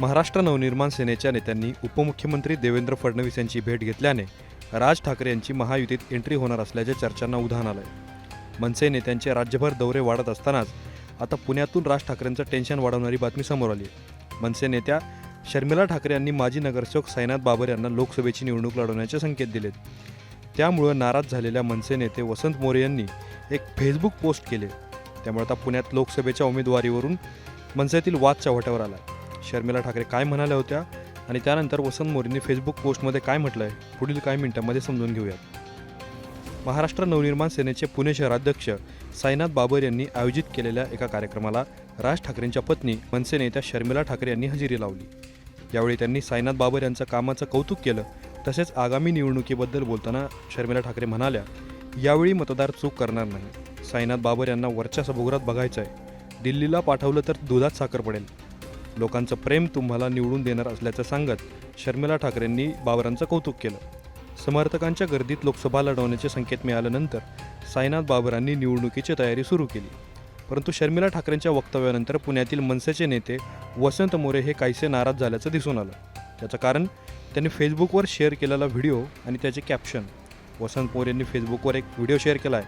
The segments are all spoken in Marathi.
महाराष्ट्र नवनिर्माण सेनेच्या नेत्यांनी उपमुख्यमंत्री देवेंद्र फडणवीस यांची भेट घेतल्याने राज ठाकरे यांची महायुतीत एंट्री होणार असल्याच्या चर्चांना उधाण आलंय. मनसे नेत्यांचे राज्यभर दौरे वाढत असतानाच आता पुण्यातून राज ठाकरेंचं टेन्शन वाढवणारी बातमी समोर आली मनसे नेत्या शर्मिला ठाकरे यांनी माजी नगरसेवक साईनाथ बाबर यांना लोकसभेची निवडणूक लढवण्याचे संकेत दिलेत. त्यामुळं नाराज झालेल्या मनसे नेते वसंत मोरे यांनी एक फेसबुक पोस्ट केले. त्यामुळे आता पुण्यात लोकसभेच्या उमेदवारीवरून मनसेतील वाद चव्हाट्यावर आला शर्मिला ठाकरे काय म्हणाल्या होत्या आणि त्यानंतर वसंत मोरेंनी फेसबुक पोस्टमध्ये काय म्हटलं आहे पुढील काही मिनिटांमध्ये समजून घेऊयात. महाराष्ट्र नवनिर्माण सेनेचे पुणे शहराध्यक्ष साईनाथ बाबर यांनी आयोजित केलेल्या एका कार्यक्रमाला राज ठाकरेंच्या पत्नी मनसे नेत्या शर्मिला ठाकरे यांनी हजेरी लावली. यावेळी त्यांनी साईनाथ बाबर यांचं कामाचं कौतुक केलं तसेच आगामी निवडणुकीबद्दल बोलताना शर्मिला ठाकरे म्हणाल्या यावेळी मतदार चूक करणार नाही. साईनाथ बाबर यांना वरच्या सभागृहात बघायचं आहे दिल्लीला पाठवलं तर दुधात साखर पडेल. लोकांचं प्रेम तुम्हाला निवडून देणार असल्याचं सांगत शर्मिला ठाकरेंनी बाबरांचं कौतुक केलं. समर्थकांच्या गर्दीत लोकसभा लढवण्याचे संकेत मिळाल्यानंतर साईनाथ बाबरांनी निवडणुकीची तयारी सुरू केली. परंतु शर्मिला ठाकरेंच्या वक्तव्यानंतर पुण्यातील मनसेचे नेते वसंत मोरे हे काहीसे नाराज झाल्याचं दिसून आलं. त्याचं कारण त्यांनी फेसबुकवर शेअर केलेला व्हिडिओ आणि त्याचे कॅप्शन. वसंत मोरेंनी फेसबुकवर एक व्हिडिओ शेअर केला आहे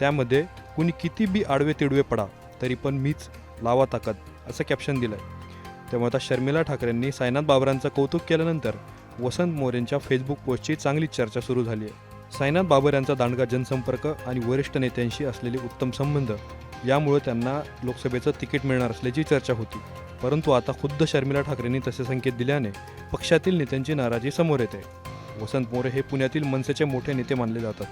त्यामध्ये कुणी किती बी आडवे तिडवे पडा तरी पण मीच लावा ताकद असं कॅप्शन दिलं आहे तेव्हा आता शर्मिला ठाकरेंनी साईनाथ बाबरांचं कौतुक केल्यानंतर वसंत मोरेंच्या फेसबुक पोस्टची चांगलीच चर्चा सुरू झाली आहे. साईनाथ बाबर यांचा दांडगा जनसंपर्क आणि वरिष्ठ नेत्यांशी असलेले उत्तम संबंध यामुळे त्यांना लोकसभेचं तिकीट मिळणार असल्याची चर्चा होती. परंतु आता खुद्द शर्मिला ठाकरेंनी तसे संकेत दिल्याने पक्षातील नेत्यांची नाराजी समोर येते. वसंत मोरे हे पुण्यातील मनसेचे मोठे नेते मानले जातात.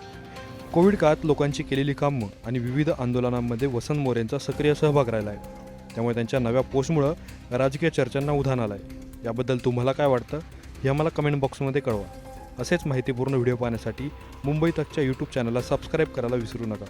कोविड काळात लोकांची केलेली कामं आणि विविध आंदोलनांमध्ये वसंत मोरेंचा सक्रिय सहभाग राहिला आहे. त्यामुळे त्यांच्या नव्या पोस्टमुळं राजकीय चर्चांना उधाण आलं आहे याबद्दल तुम्हाला काय वाटतं हे आम्हाला कमेंट बॉक्समध्ये कळवा. असेच माहितीपूर्ण व्हिडिओ पाहण्यासाठी मुंबई तकच्या यूट्यूब चॅनलला सबस्क्राईब करायला विसरू नका.